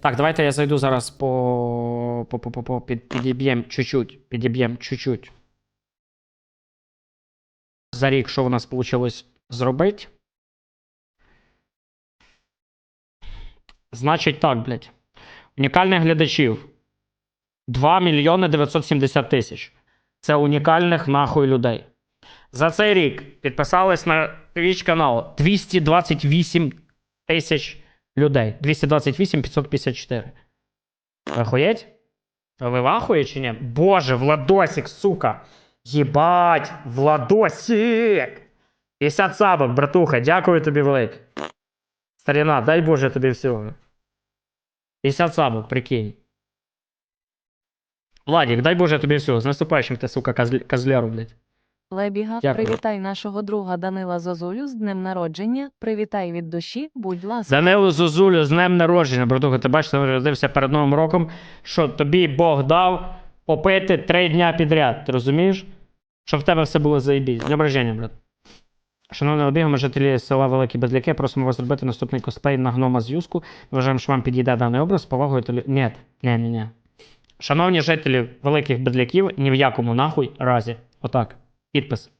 Так, давайте я зайду зараз по. по, по, по, по під, підіб'єм чуть-чуть. Підіб'єм чуть-чуть. За рік, що у нас вийшло зробити? Значить так, блядь. Унікальних глядачів. 2 мільйони 970 тисяч. Це унікальних нахуй людей. За цей рік підписались на Twitch канал 228 тисяч людей. 228 554. Охуєть? Ви в ахуї чи ні? Боже, Владосик, сука. Єбать, Владосик! 50 сабок, братуха, дякую тобі велике. Старіна, дай Боже тобі всього. 50 сабок, прикинь. Владик, дай Боже тобі всього. З наступаючим ти, сука, козл- козляру, блядь. Лебіга, Дякую. привітай нашого друга Данила Зозулю з днем народження. Привітай від душі, будь ласка. Данилу Зозулю, з днем народження, братуха, ти бачиш, ти народився перед Новим роком, що тобі Бог дав попити три дня підряд. Ти розумієш? Щоб в тебе все було заєбіть. З днем рождення, брат. Шановні обігами, жителі села Великі Безляки, просимо вас зробити наступний косплей на гнома з юску. Вважаємо, що вам підійде даний образ з повагою та Ні, ні, ні, ні. Шановні жителі Великих Безляків, ні в якому нахуй разі. Отак. Підпис.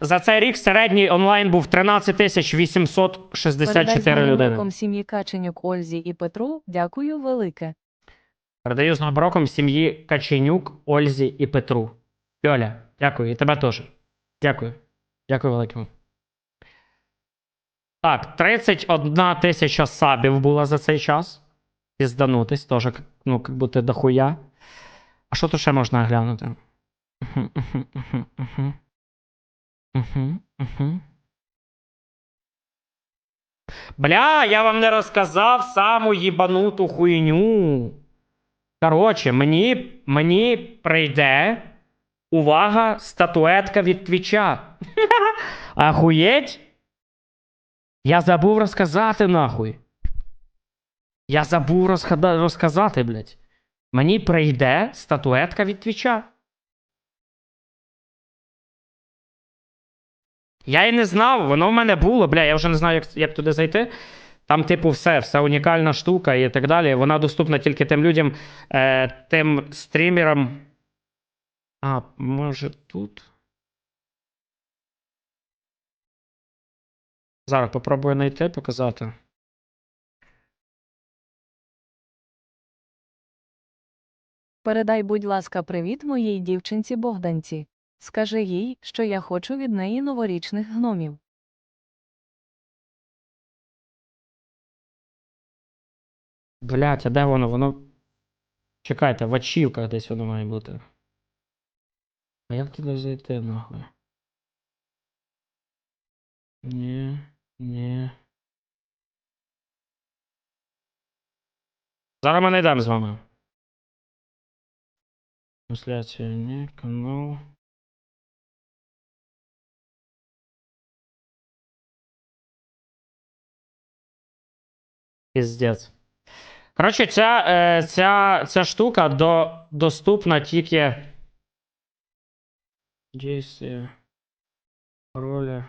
За цей рік середній онлайн був 13 тисяч 864 Передай з людини. Сім'ї Каченюк Ользі і Петру. Дякую велике. Передаю з Новим роком сім'ї Каченюк, Ользі і Петру. Пьоля, дякую. І тебе теж. Дякую. Дякую великому. Так, 31 тисяча сабів було за цей час. Пізданутись, теж, ну, як будто дохуя. А що тут ще можна глянути? Мгм. Бля, я вам не розказав саму їбануту хуйню. Коротше, мені, мені прийде увага, статуетка від твіча. Ахуєть? Я забув розказати, нахуй. Я забув розказати, блядь. Мені прийде статуетка від твіча. Я і не знав, воно в мене було, бля, я вже не знаю, як, як туди зайти. Там, типу, все, все унікальна штука і так далі. Вона доступна тільки тим людям, е, тим стрімерам. А, може тут. Зараз попробую знайти, показати. Передай, будь ласка, привіт моїй дівчинці Богданці. Скажи їй, що я хочу від неї новорічних гномів. Блять, а де воно? Воно. Чекайте, в ачівках десь воно має бути. А як туди зайти, нахуй? Ні, ні. Зараз ми знайдемо з вами. Трансляція, ні, канал. Піздець. Коротше, ця, е, ця, ця штука до, доступна тільки. JC. Ролі.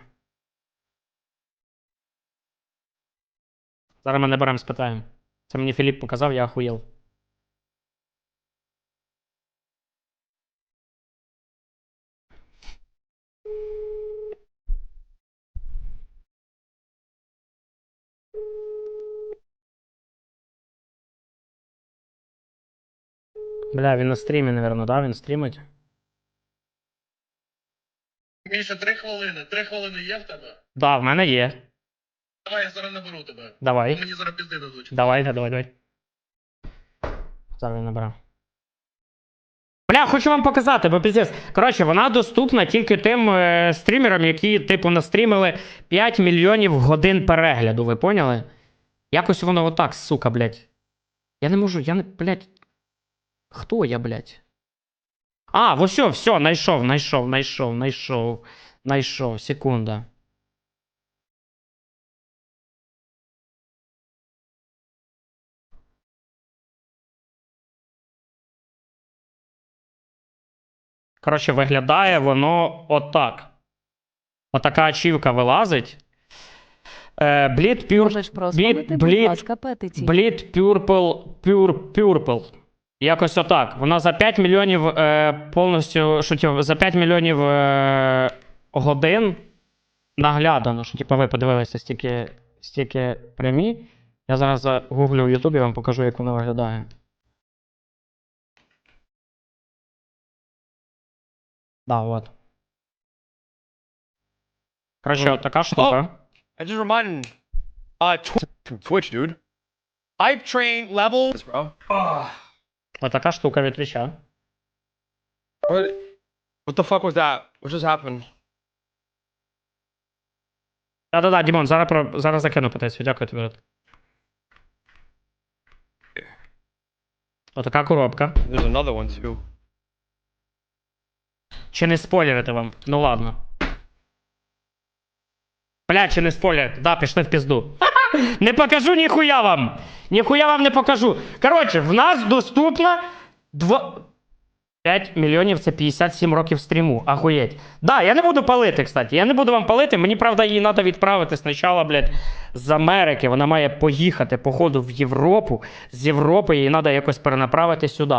Зараз ми не беремо, спитаємо. Це мені Філіп показав, я охуєл. Бля, він на стрімі, напевно, да? Він стрімить. Міша, три хвилини. Три хвилини є в тебе? Да, в мене є. Давай я зараз наберу тебе. Давай. Мені зараз пізди дадуть. Давай, давай, давай. Зараз я набрав. Бля, хочу вам показати, бо піздець. Коротше, вона доступна тільки тим е, стрімерам, які, типу, настрімили 5 мільйонів годин перегляду, ви поняли? Якось воно отак, сука, блядь. Я не можу, я не. Блядь. Хто я, блядь? А, ось все, все, знайшов, знайшов, знайшов, знайшов, знайшов, секунда. Коротше, виглядає воно отак. Отака ачівка вилазить. Е, Bleed Pure, Можеш Bleed- Bleed Purple, Pure Purple. Якось отак. Вона за 5 мільйонів е, повністю, що типу, за 5 мільйонів е, годин наглядано, що типу, ви подивилися стільки, стільки прямі. Я зараз загуглю в Ютубі, вам покажу, як вона виглядає. Да, от. От така штука. I just reminded. Uh, Twitch, dude. Hype train levels, bro. Отака штука від Твіча. What? What the fuck was that? What just happened? Да-да-да, Дімон, зараз, про... зараз закину петицію. Дякую тобі. брат. Отака коробка. There's another one too. Чи не спойлерити вам? Ну ладно. Бля, чи не спойлерити? Да, пішли в пізду. Не покажу ніхуя вам! Ніхуя вам не покажу. Коротше, в нас доступно 2... 5 мільйонів це 57 років стріму. Ахуєть. Да, я не буду палити, кстати. Я не буду вам палити. Мені, правда, її треба відправити спочатку, блядь, з Америки. Вона має поїхати, походу, в Європу. З Європи її треба якось перенаправити сюди.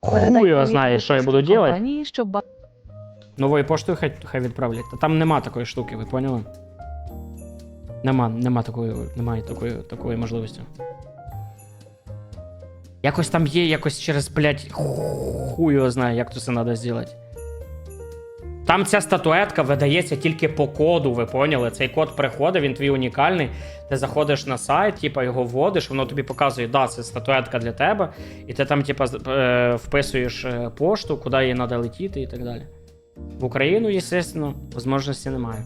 Хуй його знає, що я буду робити. Новою поштою хай, хай відправлять. Та там нема такої штуки, ви поняли? Нема, нема такої, немає такої, такої можливості. Якось там є, якось через, блядь, хуй його знає, як це треба зробити. Там ця статуетка видається тільки по коду, ви поняли? Цей код приходить, він твій унікальний. Ти заходиш на сайт, типа його вводиш, воно тобі показує, да, це статуетка для тебе, і ти там, типа, е, вписуєш е, пошту, куди їй треба летіти і так далі. В Україну, звісно, можливості немає.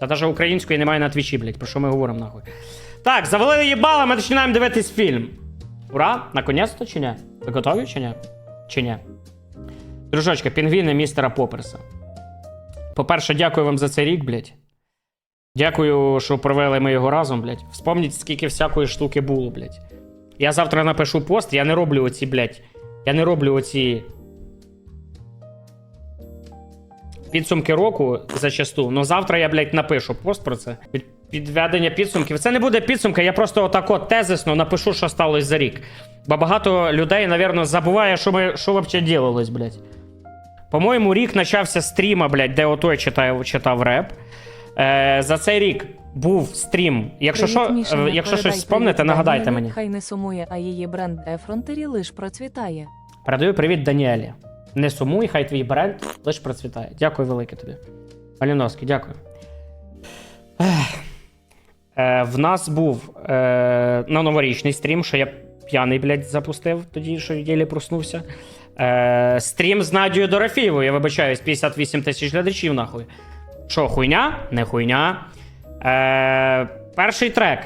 Та навіть української немає на твічі, блядь, про що ми говоримо нахуй. Так, завалили їбало, ми починаємо дивитись фільм. Ура! Наконець-то чи ні? Ви готові чи ні? Чи ні? Дружочки, пінгвіни містера Поперса. По-перше, дякую вам за цей рік, блядь. Дякую, що провели ми його разом, блядь. Вспомніть, скільки всякої штуки було, блядь. Я завтра напишу пост, я не роблю оці, блядь. Я не роблю оці підсумки року зачасту. Ну завтра я, блядь, напишу пост про це. Під, підведення підсумків. Це не буде підсумка, я просто отако тезисно напишу, що сталося за рік. Бо багато людей, напевно, забуває, що ми що взагалі ділилось, блядь. По-моєму, рік почався стріма, блядь, де отой читав, читав реп. Е, за цей рік був стрім. Якщо, Привіт, що, Мішаня, е, якщо щось спомните, нагадайте Даніелі, мені. Хай не сумує, а її бренд Ефронтері лиш процвітає. Передаю привіт Даніелі. Не сумуй, хай твій бренд лиш процвітає. Дякую велике тобі. Маліновський, дякую. Е, в нас був е, на новорічний стрім, що я п'яний, блядь, запустив тоді, що єлі проснувся. Е, стрім з Надією Дорофієвою, я вибачаюсь, 58 тисяч глядачів, нахуй. Що, хуйня? Не хуйня. Е, перший трек.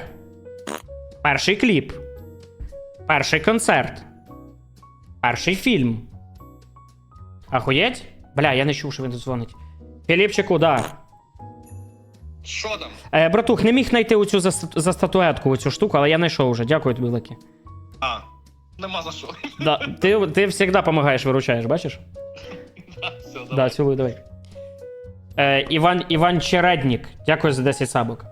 Перший кліп. Перший концерт. Перший фільм. Ахуєть? Бля, я не чув, що він тут дзвонить. Філіпчику, да. Що там? Е, братух, не міг знайти оцю за, за статуетку, оцю штуку, але я знайшов уже. Дякую тобі, велике. А, нема за що. Да, ти, ти завжди допомагаєш, виручаєш, бачиш? Все, давай. Да, цілую, давай. Е, Іван, Іван Череднік. Дякую за 10 сабок.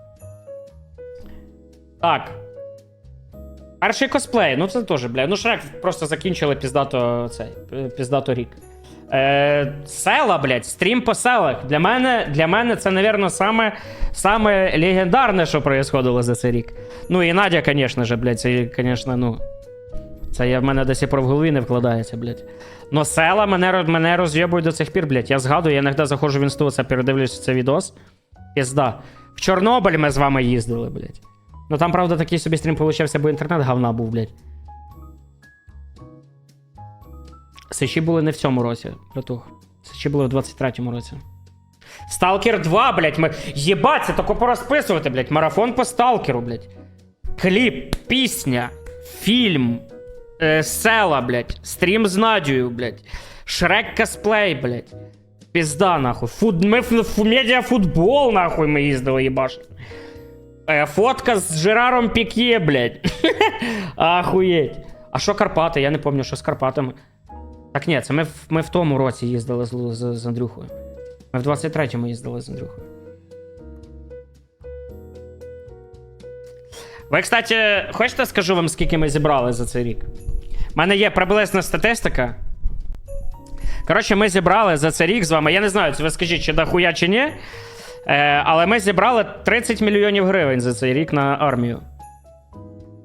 Так. Перший косплей, ну це теж, бля. Ну, Шрек просто закінчили піздато цей, піздато рік. Е, села, блядь, стрім по селах. Для мене, для мене це, напевно, саме, саме легендарне, що происходило за цей рік. Ну і Надя, звісно ж, блядь, це, звісно, ну. Це я в мене десь про в голові не вкладається, блядь. Но села мене, мене роз'єбують до цих пір, блядь. Я згадую, я іноді заходжу в інсту, це передивлюсь цей відос. Пізда. В Чорнобиль ми з вами їздили, блядь. Ну там, правда, такий собі стрім получався, бо інтернет говна був, блядь. Сичі були не в цьому році, братух. Сичі були в 23-му році. Сталкер 2, блядь, ми. Єбать, це тако порозписувати, блядь. Марафон по сталкеру, блядь. Кліп, пісня, фільм, е, села, блядь. Стрім з Надією, блядь. Шрек косплей, блядь. Пізда, нахуй. Фуд... Ми фу... медіафутбол, нахуй, ми їздили, їбаш. Е, фотка з Жераром Пікє, блядь. Ахуєть. А що Карпати? Я не пам'ятаю, що з Карпатами. Так ні, це ми в, ми в тому році їздили з, з, з Андрюхою. Ми в 23-му їздили з Андрюхою. Ви, кстати, хочете скажу вам, скільки ми зібрали за цей рік? У мене є приблизна статистика. Коротше, ми зібрали за цей рік з вами. Я не знаю, ви скажіть, чи дохуя, чи ні. Е, але ми зібрали 30 мільйонів гривень за цей рік на армію.